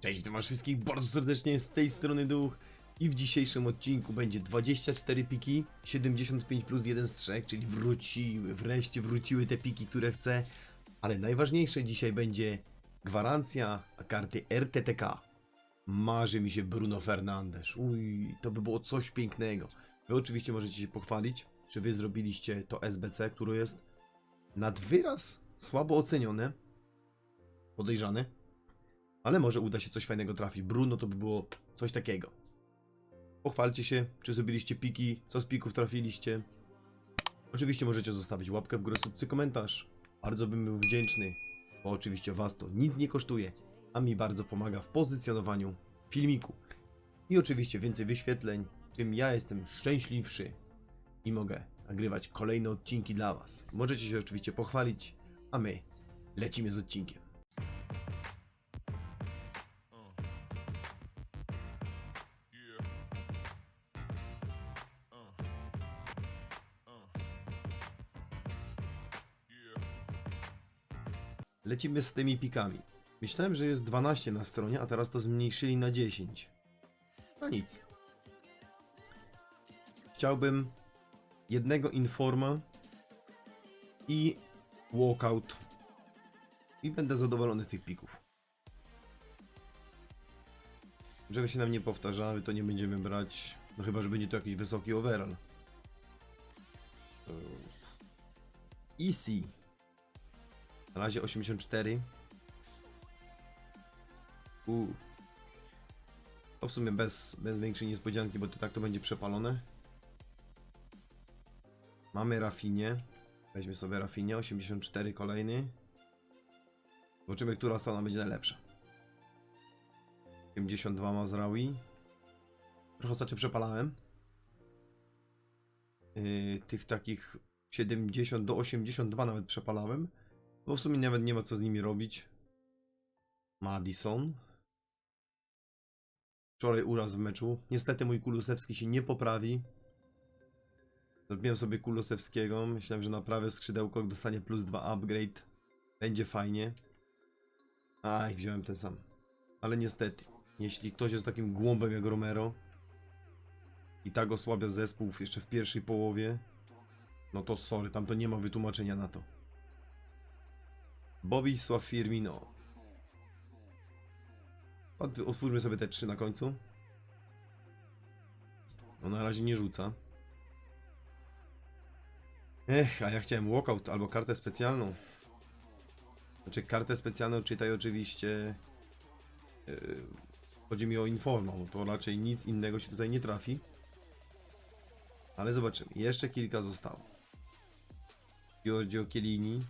Cześć, was wszystkich bardzo serdecznie z tej strony Duch i w dzisiejszym odcinku będzie 24 piki, 75 plus 1 z 3, czyli wróciły, wreszcie wróciły te piki, które chcę, ale najważniejsze dzisiaj będzie gwarancja karty RTTK. Marzy mi się Bruno Fernandes, uj, to by było coś pięknego. Wy oczywiście możecie się pochwalić, że wy zrobiliście to SBC, które jest nad wyraz słabo ocenione, podejrzane, ale może uda się coś fajnego trafić. Bruno to by było coś takiego. Pochwalcie się, czy zrobiliście piki, co z pików trafiliście. Oczywiście możecie zostawić łapkę w górę, subcy, komentarz. Bardzo bym był wdzięczny, bo oczywiście was to nic nie kosztuje, a mi bardzo pomaga w pozycjonowaniu filmiku. I oczywiście więcej wyświetleń, tym ja jestem szczęśliwszy i mogę nagrywać kolejne odcinki dla was. Możecie się oczywiście pochwalić, a my lecimy z odcinkiem. Lecimy z tymi pikami. Myślałem, że jest 12 na stronie, a teraz to zmniejszyli na 10. No nic. Chciałbym jednego informa i walkout. I będę zadowolony z tych pików. Żeby się nam nie powtarzały, to nie będziemy brać. No chyba, że będzie to jakiś wysoki overall. Eee, Easy. Na razie 84. U. To w sumie bez, bez większej niespodzianki, bo to tak to będzie przepalone. Mamy Rafinie. Weźmy sobie Rafinie, 84 kolejny. Zobaczymy, która strona będzie najlepsza. 82 Mazraoui. Trochę ostatnio przepalałem. Yy, tych takich 70 do 82 nawet przepalałem. Bo w sumie nawet nie ma co z nimi robić. Madison. Wczoraj uraz w meczu. Niestety mój Kulusewski się nie poprawi. Zrobiłem sobie Kulusewskiego. Myślałem, że na prawe skrzydełko dostanie plus 2 upgrade. Będzie fajnie. Aj, wziąłem ten sam. Ale niestety, jeśli ktoś jest takim głąbem jak Romero i tak osłabia zespół jeszcze w pierwszej połowie, no to sorry, tam to nie ma wytłumaczenia na to. Bobisław Firmino. Otwórzmy sobie te trzy na końcu. No na razie nie rzuca. Ech, a ja chciałem walkout albo kartę specjalną. Znaczy kartę specjalną czytaj oczywiście. Yy, chodzi mi o informa, bo to raczej nic innego się tutaj nie trafi. Ale zobaczymy. Jeszcze kilka zostało. Giorgio Chiellini.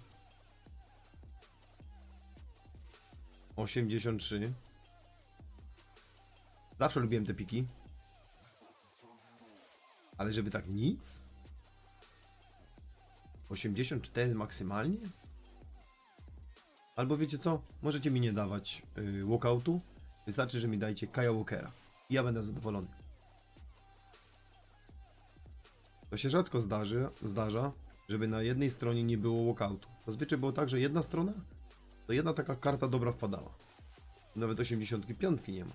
83. Zawsze lubiłem te piki. Ale żeby tak nic? 84 maksymalnie? Albo wiecie co? Możecie mi nie dawać yy, walkoutu. Wystarczy, że mi dajcie Kaja Walkera. I ja będę zadowolony. To się rzadko zdarzy, zdarza, żeby na jednej stronie nie było walkoutu. Zazwyczaj było tak, że jedna strona to jedna taka karta dobra wpadała. Nawet 85 nie ma.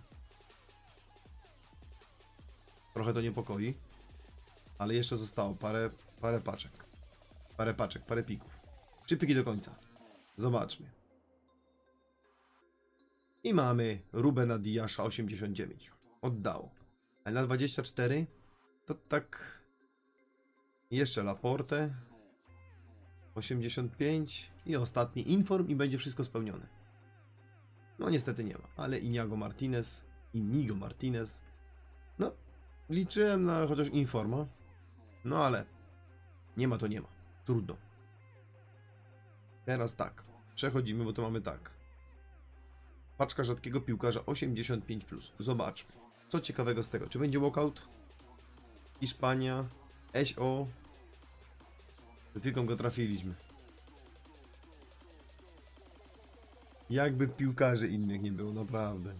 Trochę to niepokoi. Ale jeszcze zostało parę, parę paczek. Parę paczek, parę pików. Trzy piki do końca. Zobaczmy. I mamy Rubena Diasza 89. Oddało. A na 24 to tak... Jeszcze Laporte. 85 i ostatni inform i będzie wszystko spełnione. No niestety nie ma, ale Inigo Martinez, Inigo Martinez. No, liczyłem na chociaż informa. No ale nie ma to nie ma. Trudno. Teraz tak. Przechodzimy, bo to mamy tak. Paczka rzadkiego piłkarza 85+. Zobaczmy. Co ciekawego z tego? Czy będzie walkout? Hiszpania. SO. Z chwilką go trafiliśmy. Jakby piłkarzy innych nie było, naprawdę.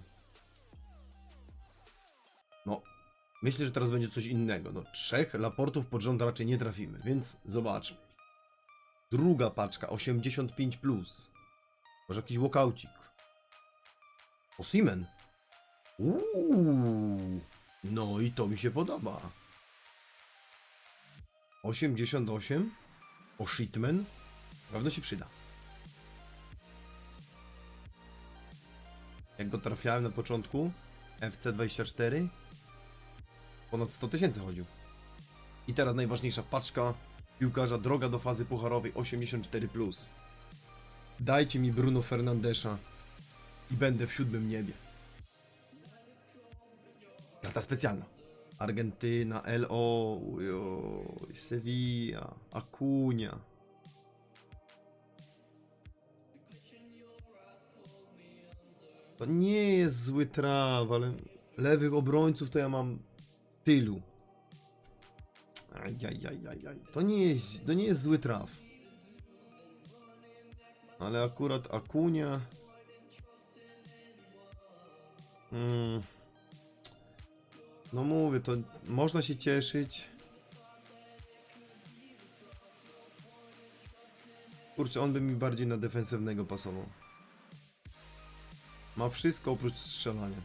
No, myślę, że teraz będzie coś innego. No, trzech laportów pod rząd raczej nie trafimy, więc zobaczmy. Druga paczka, 85+. Plus. Może jakiś walkoucik. Osimen. Uuu, no i to mi się podoba. 88 o Shitman pewno się przyda. Jak go trafiałem na początku, FC24, ponad 100 tysięcy chodził. I teraz najważniejsza paczka piłkarza droga do fazy pucharowej 84+. Dajcie mi Bruno Fernandesza i będę w siódmym niebie. Karta specjalna. Argentyna, LO, ujoj, Sevilla, Acuna. To nie jest zły traw, ale lewych obrońców to ja mam tylu. Ajajajajaj. To nie jest, to nie jest zły traf. Ale akurat Akunia. Mm. No mówię, to można się cieszyć. Kurczę, on by mi bardziej na defensywnego pasował. Ma wszystko oprócz strzelania.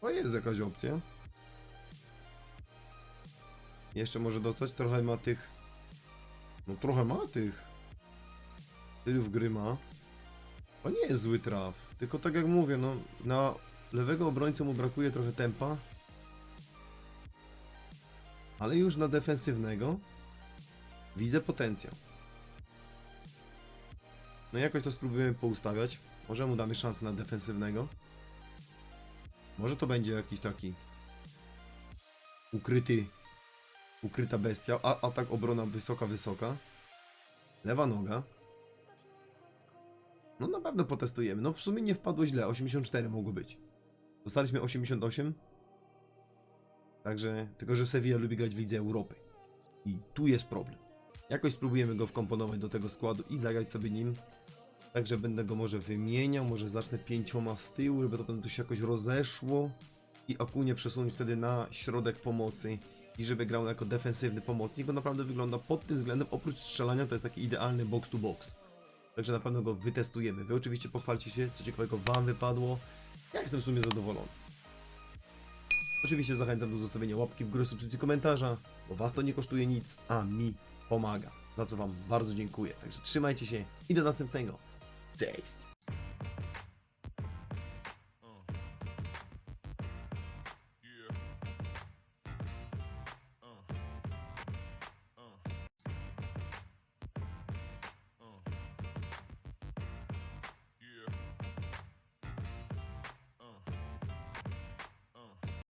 To jest jakaś opcja. Jeszcze może dostać, trochę ma tych... No trochę ma tych... Stylów gry ma. To nie jest zły traf. Tylko tak jak mówię, no na lewego obrońcę mu brakuje trochę tempa. Ale już na defensywnego widzę potencjał. No jakoś to spróbujemy poustawiać. Może mu damy szansę na defensywnego. Może to będzie jakiś taki ukryty, ukryta bestia. A, atak, obrona wysoka, wysoka. Lewa noga. No na pewno potestujemy. No w sumie nie wpadło źle. 84 mogło być. Dostaliśmy 88. Także, tylko że Sevilla lubi grać w Lidze Europy. I tu jest problem. Jakoś spróbujemy go wkomponować do tego składu i zagrać sobie nim. Także będę go może wymieniał, może zacznę pięcioma z tyłu, żeby to potem to się jakoś rozeszło. I Akunie przesunąć wtedy na środek pomocy. I żeby grał jako defensywny pomocnik, bo naprawdę wygląda pod tym względem, oprócz strzelania, to jest taki idealny box to box. Także na pewno go wytestujemy. Wy oczywiście pochwalcie się, co ciekawego Wam wypadło. Ja jestem w sumie zadowolony. Oczywiście zachęcam do zostawienia łapki w górę, subskrypcji, komentarza, bo Was to nie kosztuje nic, a mi pomaga. Za co Wam bardzo dziękuję. Także trzymajcie się i do następnego. Cześć!